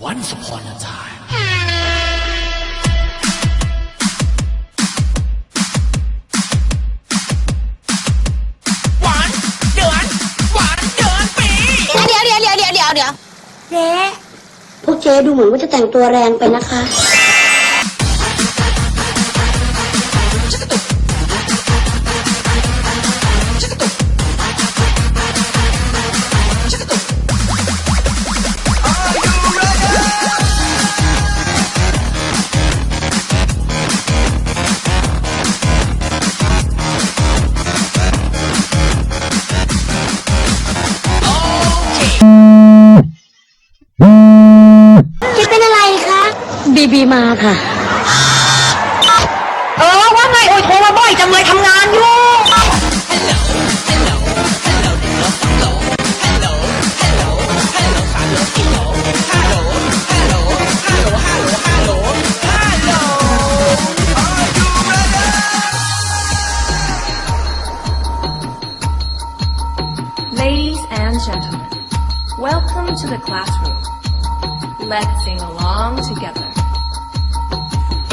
Once upon a time หวานเดือนหวานเดือนปีเดี๋ยวเดี๋ยวเดี๋ยวเดี๋ยวเดี๋ยวเดี๋ยวเจ๊พวกเจ๊ดูเหมือนว่าจะแต่งตัวแรงไปนะคะจะ บีบีมาค่ะ เออว่าไงโอ้ยโทรมาบ่อยจังเลยทำงานอยู่ Ladies and gentlemen, welcome to the classroom. Let's sing along together.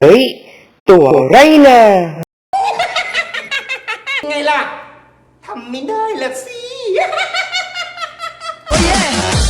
เฮ้ย ตัวไรนะไงล่ะ ทำไม่ได้ละสิ โอ้ย